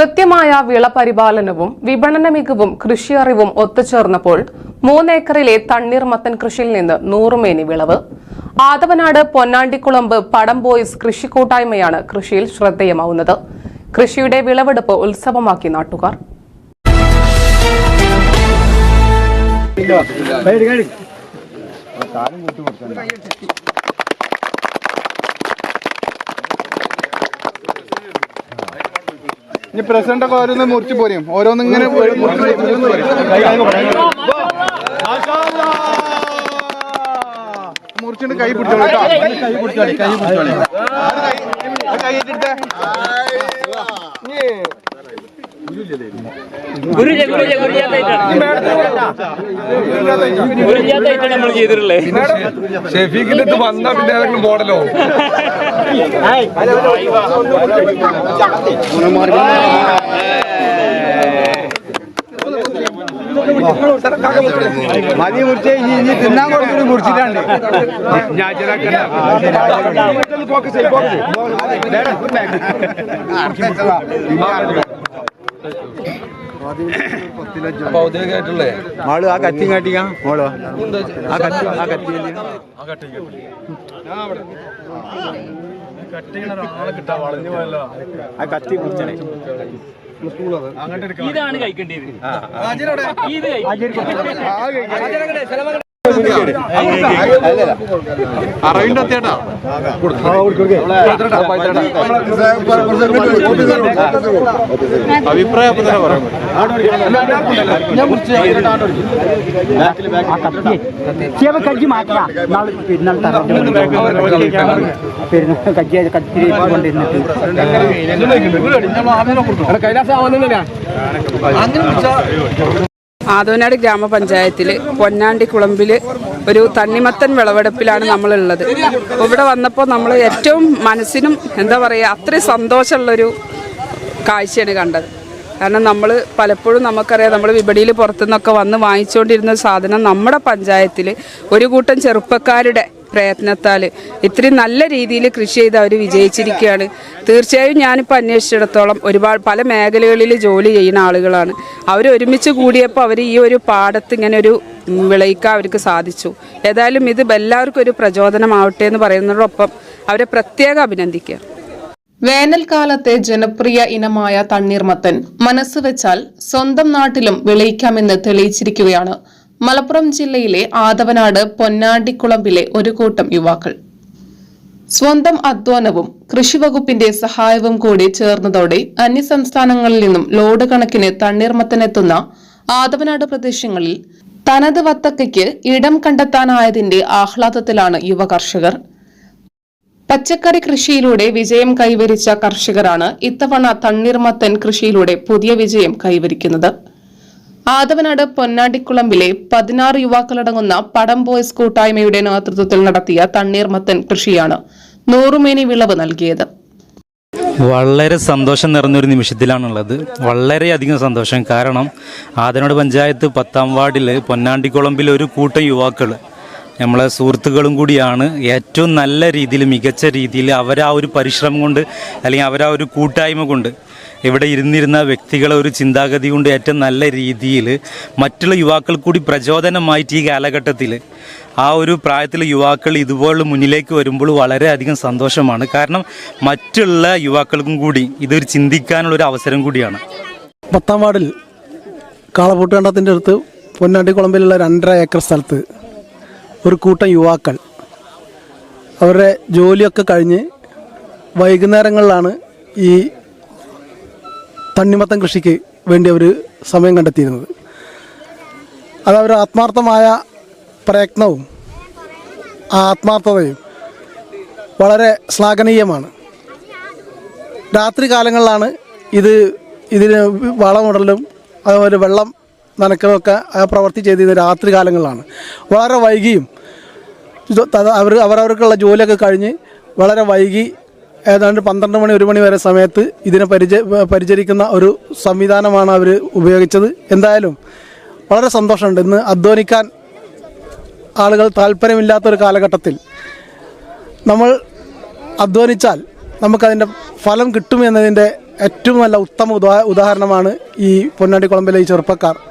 കൃത്യമായ വിളപരിപാലനവും വിപണന മികവും കൃഷി അറിവും ഒത്തുചേർന്നപ്പോൾ മൂന്നേക്കറിലെ തണ്ണീർമത്തൻ കൃഷിയിൽ നിന്ന് നൂറുമേനി വിളവ്. ആദവനാട് പൊന്നാണ്ടിക്കുളമ്പ് പടം ബോയ്സ് കൃഷി കൂട്ടായ്മയാണ് കൃഷിയിൽ ശ്രദ്ധേയമാവുന്നത്. കൃഷിയുടെ വിളവെടുപ്പ് ഉത്സവമാക്കി നാട്ടുകാർ. ഇനി പ്രസിഡന്റ് ഒക്കെ ഓരോന്ന് മുറിച്ച് പോരും. ഓരോന്ന് ഇങ്ങനെ മുറിച്ചിട്ട് കൈ പിടിച്ചോളൂ കേട്ടോ കൈ പിടിച്ചോളി കൈ പിടിച്ചോളി കൈ ഇട്ടിട്ടേ ഗുരുജ ഗുരുജ ഗുരുജാത്തായിട്ടാണ് ഗുരുജാത്തായിട്ടാണ് നമ്മൾ ചെയ്തിട്ടുള്ളത് ഷെഫീഖിന്റെ ഇത് വന്നാ പിന്നെ ഏതെങ്കിലും മോഡലോ? മതി മുറിച്ച് ഇനി തിന്നാൻ കൊടുത്തിട്ട് മുറിച്ചിട്ടാണ്ട് മോൾ ആ കത്തി കാട്ടിക്കാ മോൾ ആ കത്തി ആ കത്തി ആ കത്തി മുറിച്ചണേ ഇതാണ് കഴിക്കേണ്ടത്. ഇത് കഴിക്കണം. അറിവിന്റെ അഭിപ്രായം കത്തിരി കൊണ്ടിരുന്നിട്ട് ആദവനാട് ഗ്രാമപഞ്ചായത്തിൽ പൊന്നാണ്ടി കുളമ്പിൽ ഒരു തണ്ണിമത്തൻ വിളവെടുപ്പിലാണ് നമ്മളുള്ളത്. ഇവിടെ വന്നപ്പോൾ നമ്മൾ ഏറ്റവും മനസ്സിനും എന്താ പറയുക അത്രയും സന്തോഷമുള്ളൊരു കാഴ്ചയാണ് കണ്ടത്. കാരണം നമ്മൾ പലപ്പോഴും നമുക്കറിയാം നമ്മൾ വിപണിയിൽ പുറത്തുനിന്നൊക്കെ വന്ന് വാങ്ങിച്ചുകൊണ്ടിരുന്ന സാധനം നമ്മുടെ പഞ്ചായത്തിൽ ഒരു കൂട്ടം ചെറുപ്പക്കാരുടെ പ്രയത്നത്താൽ ഇത്രയും നല്ല രീതിയിൽ കൃഷി ചെയ്ത് അവർ വിജയിച്ചിരിക്കുകയാണ്. തീർച്ചയായും ഞാനിപ്പോൾ അന്വേഷിച്ചിടത്തോളം ഒരുപാട് പല മേഖലകളിൽ ജോലി ചെയ്യുന്ന ആളുകളാണ്. അവർ ഒരുമിച്ച് കൂടിയപ്പോൾ അവർ ഈ ഒരു പാടത്ത് ഇങ്ങനെ ഒരു വിളയിക്കാൻ അവർക്ക് സാധിച്ചു. ഏതായാലും ഇത് എല്ലാവർക്കും ഒരു പ്രചോദനമാവട്ടെ എന്ന് പറയുന്നതോടൊപ്പം അവരെ പ്രത്യേകം അഭിനന്ദിക്കുക. വേനൽക്കാലത്തെ ജനപ്രിയ ഇനമായ തണ്ണീർമത്തൻ മനസ്സ് വെച്ചാൽ സ്വന്തം നാട്ടിലും വിളയിക്കാമെന്ന് തെളിയിച്ചിരിക്കുകയാണ്. മലപ്പുറം ജില്ലയിലെ ആദവനാട് പൊന്നാണ്ടിക്കുളമ്പിലെ ഒരു കൂട്ടം യുവാക്കൾ. സ്വന്തം അധ്വാനവും കൃഷിവകുപ്പിന്റെ സഹായവും കൂടി ചേർന്നതോടെ അന്യസംസ്ഥാനങ്ങളിൽ നിന്നും ലോഡ് കണക്കിന് തണ്ണീർമത്തനെത്തുന്ന ആദവനാട് പ്രദേശങ്ങളിൽ തനത് വത്തക്കയ്ക്ക് ഇടം കണ്ടെത്താനായതിന്റെ ആഹ്ലാദത്തിലാണ് യുവ കർഷകർ. പച്ചക്കറി കൃഷിയിലൂടെ വിജയം കൈവരിച്ച കർഷകരാണ് ഇത്തവണ തണ്ണീർമത്തൻ കൃഷിയിലൂടെ പുതിയ വിജയം കൈവരിക്കുന്നത്. ആദവനാട് പൊന്നാടിക്കുളമ്പിലെ പതിനാറ് യുവാക്കളടങ്ങുന്ന പടം ബോയ്സ് കൂട്ടായ്മയുടെ നേതൃത്വത്തിൽ നടത്തിയ തണ്ണീർമത്തൻ കൃഷിയാണ് നൂറുമേനി വിളവ് നൽകിയത്. വളരെ സന്തോഷം നിറഞ്ഞൊരു നിമിഷത്തിലാണുള്ളത്. വളരെയധികം സന്തോഷം. കാരണം ആദനോട് പഞ്ചായത്ത് പത്താം വാർഡിൽ പൊന്നാണ്ടിക്കുളമ്പിൽ ഒരു കൂട്ടം യുവാക്കൾ നമ്മളെ സുഹൃത്തുക്കളും കൂടിയാണ്. ഏറ്റവും നല്ല രീതിയിൽ മികച്ച രീതിയിൽ അവരാ ഒരു പരിശ്രമം കൊണ്ട് അല്ലെങ്കിൽ അവരാ ഒരു കൂട്ടായ്മ കൊണ്ട് ഇവിടെ ഇരുന്നിരുന്ന വ്യക്തികളെ ഒരു ചിന്താഗതി കൊണ്ട് ഏറ്റവും നല്ല രീതിയിൽ മറ്റുള്ള യുവാക്കൾ കൂടി പ്രചോദനമായിട്ട് ഈ കാലഘട്ടത്തിൽ ആ ഒരു പ്രായത്തിലെ യുവാക്കൾ ഇതുപോലെ മുന്നിലേക്ക് വരുമ്പോൾ വളരെയധികം സന്തോഷമാണ്. കാരണം മറ്റുള്ള യുവാക്കൾക്കും കൂടി ഇതൊരു ചിന്തിക്കാനുള്ള ഒരു അവസരം കൂടിയാണ്. പത്താം വാർഡിൽ കാളപൂട്ടേണ്ടത്തിന്റെ അടുത്ത് പൊന്നാണ്ടി കുളമ്പിലുള്ള രണ്ടര ഏക്കർ സ്ഥലത്ത് ഒരു കൂട്ടം യുവാക്കൾ അവരുടെ ജോലിയൊക്കെ കഴിഞ്ഞ് വൈകുന്നേരങ്ങളിലാണ് ഈ തണ്ണിമത്തം കൃഷിക്ക് വേണ്ടി അവർ സമയം കണ്ടെത്തിയിരുന്നത്. അത് അവർ ആത്മാർത്ഥമായ പ്രയത്നവും ആ ആത്മാർത്ഥതയും വളരെ ശ്ലാഘനീയമാണ്. രാത്രി കാലങ്ങളിലാണ് ഇത് ഇതിന് വളമിടലും അതുപോലെ വെള്ളം നനക്കലൊക്കെ പ്രവൃത്തി ചെയ്തിരുന്നത് രാത്രി കാലങ്ങളിലാണ്. വളരെ വൈകിയും അവർ അവരവർക്കുള്ള ജോലിയൊക്കെ കഴിഞ്ഞ് വളരെ വൈകി ഏതാണ്ട് പന്ത്രണ്ട് മണി ഒരു മണി വരെ സമയത്ത് ഇതിനെ പരിച പരിചരിക്കുന്ന ഒരു സംവിധാനമാണ് അവർ ഉപയോഗിച്ചത്. എന്തായാലും വളരെ സന്തോഷമുണ്ട്. ഇന്ന് അധ്വാനിക്കാൻ ആളുകൾ താല്പര്യമില്ലാത്തൊരു കാലഘട്ടത്തിൽ നമ്മൾ അധ്വാനിച്ചാൽ നമുക്കതിന്റെ ഫലം കിട്ടുമെന്നതിന്റെ ഏറ്റവും നല്ല ഉത്തമ ഉദാ- ഉദാഹരണമാണ് ഈ പൊന്നാടിക്കുളമ്പിലെ ഈ ചെറുപ്പക്കാർ.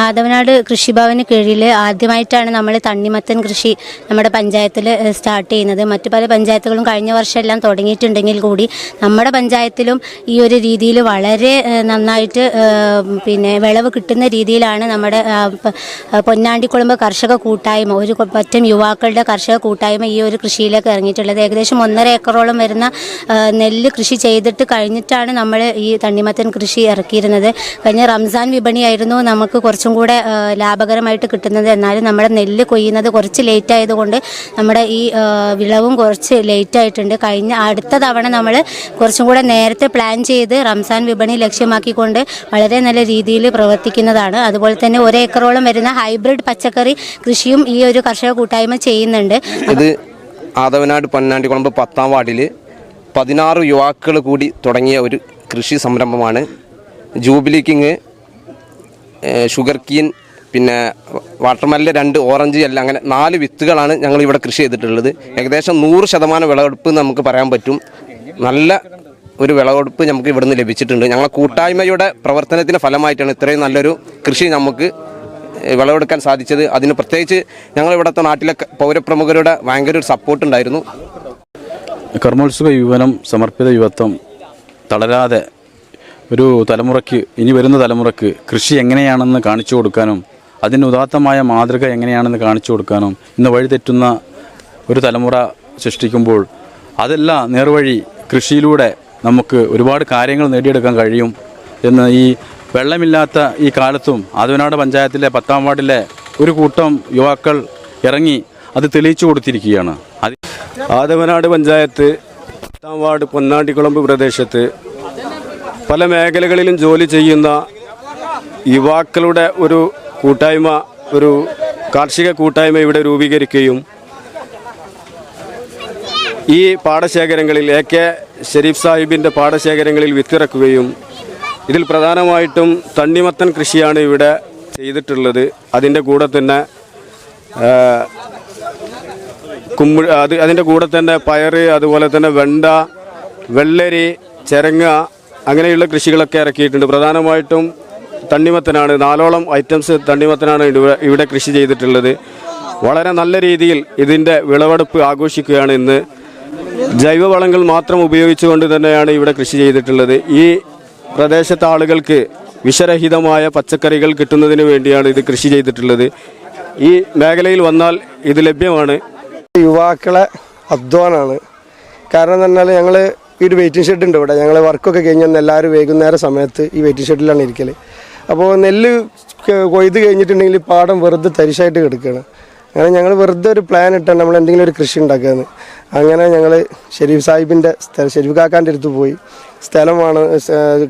ആദവനാട് കൃഷിഭവന് കീഴിൽ ആദ്യമായിട്ടാണ് നമ്മൾ തണ്ണിമത്തൻ കൃഷി നമ്മുടെ പഞ്ചായത്തിൽ സ്റ്റാർട്ട് ചെയ്യുന്നത്. മറ്റു പല പഞ്ചായത്തുകളും കഴിഞ്ഞ വർഷം എല്ലാം തുടങ്ങിയിട്ടുണ്ടെങ്കിൽ കൂടി നമ്മുടെ പഞ്ചായത്തിലും ഈ ഒരു രീതിയിൽ വളരെ നന്നായിട്ട് പിന്നെ വിളവ് കിട്ടുന്ന രീതിയിലാണ് നമ്മുടെ പൊന്നാണ്ടിക്കുളമ്പ് കർഷക കൂട്ടായ്മ ഒരു പറ്റം യുവാക്കളുടെ കർഷക കൂട്ടായ്മ ഈ ഒരു കൃഷിയിലേക്ക് ഇറങ്ങിയിട്ടുള്ളത്. ഏകദേശം ഒന്നര ഏക്കറോളം വരുന്ന നെല്ല് കൃഷി ചെയ്തിട്ട് കഴിഞ്ഞിട്ടാണ് നമ്മൾ ഈ തണ്ണിമത്തൻ കൃഷി ഇറക്കിയിരുന്നത്. കഴിഞ്ഞ റംസാൻ വിപണിയായിരുന്നു നമുക്ക് കുറച്ചും കൂടെ ലാഭകരമായിട്ട് കിട്ടുന്നത്. എന്നാലും നമ്മുടെ നെല്ല് കൊയ്യുന്നത് കുറച്ച് ലേറ്റ് ആയതുകൊണ്ട് നമ്മുടെ ഈ വിളവും കുറച്ച് ലേറ്റ് ആയിട്ടുണ്ട്. കഴിഞ്ഞ അടുത്ത തവണ നമ്മൾ കുറച്ചും കൂടെ നേരത്തെ പ്ലാൻ ചെയ്ത് റംസാൻ വിപണി ലക്ഷ്യമാക്കിക്കൊണ്ട് വളരെ നല്ല രീതിയിൽ പ്രവർത്തിക്കുന്നതാണ്. അതുപോലെ തന്നെ ഒരേക്കറോളം വരുന്ന ഹൈബ്രിഡ് പച്ചക്കറി കൃഷിയും ഈ ഒരു കർഷക കൂട്ടായ്മ ചെയ്യുന്നുണ്ട്. ഇത് ആദവനാട് പൊന്നാണ്ടിക്കുളമ്പ് പത്താം വാർഡിൽ പതിനാറ് യുവാക്കൾ കൂടി തുടങ്ങിയ ഒരു കൃഷി സംരംഭമാണ്. ജൂബിലി കിങ് ഷുഗർ കീൻ പിന്നെ വാട്ടർമെല്ലിൽ രണ്ട് ഓറഞ്ച് എല്ലാം അങ്ങനെ നാല് വിത്തുകളാണ് ഞങ്ങൾ ഇവിടെ കൃഷി ചെയ്തിട്ടുള്ളത്. ഏകദേശം നൂറ് ശതമാനം വിളവെടുപ്പ് നമുക്ക് പറയാൻ പറ്റും. നല്ല ഒരു വിളവെടുപ്പ് നമുക്ക് ഇവിടുന്ന് ലഭിച്ചിട്ടുണ്ട്. ഞങ്ങളെ കൂട്ടായ്മയുടെ പ്രവർത്തനത്തിന്റെ ഫലമായിട്ടാണ് ഇത്രയും നല്ലൊരു കൃഷി നമുക്ക് വിളവെടുക്കാൻ സാധിച്ചത്. അതിന് പ്രത്യേകിച്ച് ഞങ്ങൾ ഇവിടുത്തെ നാട്ടിലെ പൗരപ്രമുഖരുടെ ഭയങ്കര ഒരു സപ്പോർട്ട് ഉണ്ടായിരുന്നു. കർമ്മോത്സവ യുവനം സമർപ്പിത യുവത്വം തളരാതെ ഒരു തലമുറയ്ക്ക് ഇനി വരുന്ന തലമുറയ്ക്ക് കൃഷി എങ്ങനെയാണെന്ന് കാണിച്ചു കൊടുക്കാനും അതിന് ഉദാത്തമായ മാതൃക എങ്ങനെയാണെന്ന് കാണിച്ചു കൊടുക്കാനും ഇന്ന് വഴിതെറ്റുന്ന ഒരു തലമുറ സൃഷ്ടിക്കുമ്പോൾ അതെല്ലാം നേർവഴി കൃഷിയിലൂടെ നമുക്ക് ഒരുപാട് കാര്യങ്ങൾ നേടിയെടുക്കാൻ കഴിയും എന്ന് ഈ വെള്ളമില്ലാത്ത ഈ കാലത്തും ആദവനാട് പഞ്ചായത്തിലെ പത്താം വാർഡിലെ ഒരു കൂട്ടം യുവാക്കൾ ഇറങ്ങി അത് തെളിയിച്ചു കൊടുത്തിരിക്കുകയാണ്. ആദവനാട് പഞ്ചായത്ത് പത്താം വാർഡ് പൊന്നാണ്ടിക്കുളമ്പ് പ്രദേശത്ത് പല മേഖലകളിലും ജോലി ചെയ്യുന്ന യുവാക്കളുടെ ഒരു കൂട്ടായ്മ ഒരു കാർഷിക കൂട്ടായ്മ ഇവിടെ രൂപീകരിക്കുകയും ഈ പാടശേഖരങ്ങളിൽ എ കെ ഷെരീഫ് സാഹിബിന്റെ പാടശേഖരങ്ങളിൽ വിത്തിറക്കുകയും ഇതിൽ പ്രധാനമായിട്ടും തണ്ണിമത്തൻ കൃഷിയാണ് ഇവിടെ ചെയ്തിട്ടുള്ളത്. അതിന്റെ കൂടെ തന്നെ കുമ്പ് അത് അതിന്റെ കൂടെ തന്നെ പയറ് അതുപോലെ തന്നെ വെണ്ട വെള്ളരി ചെരങ്ങ അങ്ങനെയുള്ള കൃഷികളൊക്കെ ഇറക്കിയിട്ടുണ്ട്. പ്രധാനമായിട്ടും തണ്ണിമത്തനാണ്. നാലോളം ഐറ്റംസ് തണ്ണിമത്തനാണ് ഇവിടെ കൃഷി ചെയ്തിട്ടുള്ളത്. വളരെ നല്ല രീതിയിൽ ഇതിന്റെ വിളവെടുപ്പ് ആഘോഷിക്കുകയാണ് ഇന്ന്. ജൈവവളങ്ങൾ മാത്രം ഉപയോഗിച്ചുകൊണ്ട് തന്നെയാണ് ഇവിടെ കൃഷി ചെയ്തിട്ടുള്ളത്. ഈ പ്രദേശത്തെ ആളുകൾക്ക് വിഷരഹിതമായ പച്ചക്കറികൾ കിട്ടുന്നതിന് വേണ്ടിയാണ് ഇത് കൃഷി ചെയ്തിട്ടുള്ളത്. ഈ മേഖലയിൽ വന്നാൽ ഇത് ലഭ്യമാണ്. യുവാക്കളെ അധ്വാനാണ്. കാരണം എന്ന് പറഞ്ഞാൽ ഞങ്ങൾ ഈ ഒരു വെയിറ്റിംഗ് ഷെഡ് ഉണ്ട് ഇവിടെ. ഞങ്ങൾ വർക്കൊക്കെ കഴിഞ്ഞാൽ എല്ലാവരും വൈകുന്നേരം സമയത്ത് ഈ വെയിറ്റിംഗ് ഷെഡിലാണ് ഇരിക്കൽ അപ്പോൾ നെല്ല് കൊയ്ത് കഴിഞ്ഞിട്ടുണ്ടെങ്കിൽ പാടം വെറുതെ തരിശായിട്ട് കിടക്കുകയാണ് അങ്ങനെ ഞങ്ങൾ വെറുതെ ഒരു പ്ലാൻ ഇട്ടാണ് നമ്മൾ എന്തെങ്കിലും ഒരു കൃഷി ഉണ്ടാക്കുകയെന്ന് അങ്ങനെ ഞങ്ങൾ ഷെരീഫ് സാഹിബിന്റെ ഷെരീഫ് കാക്കാന്റെ അടുത്ത് പോയി. സ്ഥലമാണ്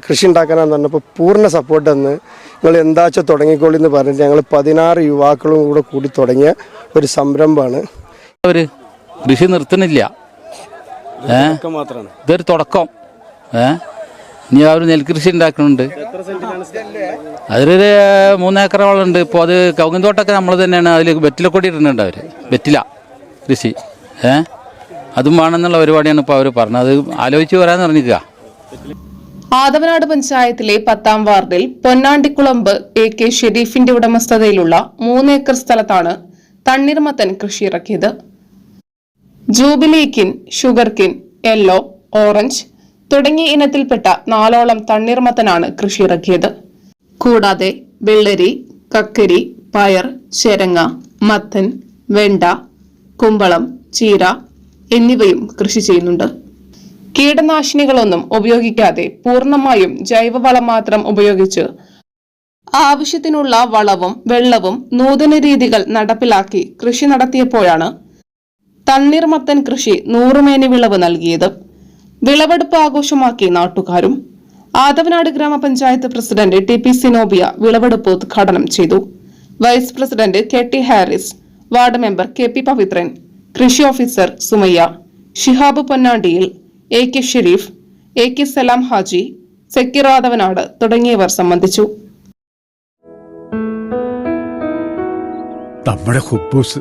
കൃഷി ഉണ്ടാക്കാനാന്ന് പറഞ്ഞപ്പോൾ പൂർണ സപ്പോർട്ട് തന്ന്. നിങ്ങൾ എന്താച്ചാൽ തുടങ്ങിക്കോളി എന്ന് പറഞ്ഞിട്ട് ഞങ്ങൾ പതിനാറ് യുവാക്കളും കൂടെ കൂടി തുടങ്ങിയ ഒരു സംരംഭമാണ്. അവർ കൃഷി നിർത്തുന്നില്ല. ഇതൊരു തുടക്കം. ഏ? ഇനി അവർ നെൽകൃഷി ഉണ്ടാക്കുന്നുണ്ട് അതിലൊരു മൂന്നേക്കറോളം ഉണ്ട് ഇപ്പോൾ അത് കൗങ്ങന്തോട്ടൊക്കെ നമ്മൾ തന്നെയാണ് അതിൽ വെറ്റിലക്കൊടി ഇടുന്നുണ്ട് അവർ വെറ്റില കൃഷി. ഏ? അതും വേണമെന്നുള്ള പരിപാടിയാണ് ഇപ്പോൾ അവർ പറഞ്ഞത്. അത് ആലോചിച്ച് വരാമെന്ന് പറഞ്ഞിരിക്കുക ആദവനാട് പഞ്ചായത്തിലെ പത്താം വാർഡിൽ പൊന്നാണ്ടിക്കുളമ്പ് എ കെ ഷെരീഫിന്റെ ഉടമസ്ഥതയിലുള്ള മൂന്നേക്കർ സ്ഥലത്താണ് തണ്ണീർമത്തൻ കൃഷി ഇറക്കിയത് jubilee king sugar king yellow orange തുടങ്ങിയ ഇനത്തിൽപ്പെട്ട നാലോളം തണ്ണീർമത്തനാണ് കൃഷിയിറക്കിയത്. കൂടാതെ വെള്ളരി കക്കരി പയർ ചെരങ്ങ മത്തൻ വെണ്ട കുമ്പളം ചീര എന്നിവയും കൃഷി ചെയ്യുന്നുണ്ട്. കീടനാശിനികളൊന്നും ഉപയോഗിക്കാതെ പൂർണമായും ജൈവവളം മാത്രം ഉപയോഗിച്ച് ആവശ്യത്തിനുള്ള വളവും വെള്ളവും നൂതന രീതികൾ നടപ്പിലാക്കി കൃഷി നടത്തിയപ്പോഴാണ് തണ്ണീർമത്തൻ കൃഷി നൂറുമേനി വിളവ് നൽകിയത്. വിളവെടുപ്പ് ആഘോഷമാക്കി നാട്ടുകാരും ആദവനാട് ഗ്രാമപഞ്ചായത്ത് പ്രസിഡന്റ് ടി പി സിനോബിയ വിളവെടുപ്പ് ഉദ്ഘാടനം ചെയ്തു. Vice president K T Haris ward member K P Pavithran കൃഷി officer Sumayya Shihab പൊന്നാണ്ടിയിൽ A K Shareef A K Salam Haji Sakkir Athavanad തുടങ്ങിയവർ സംബന്ധിച്ചു. നമ്മുടെ കുബൂസ്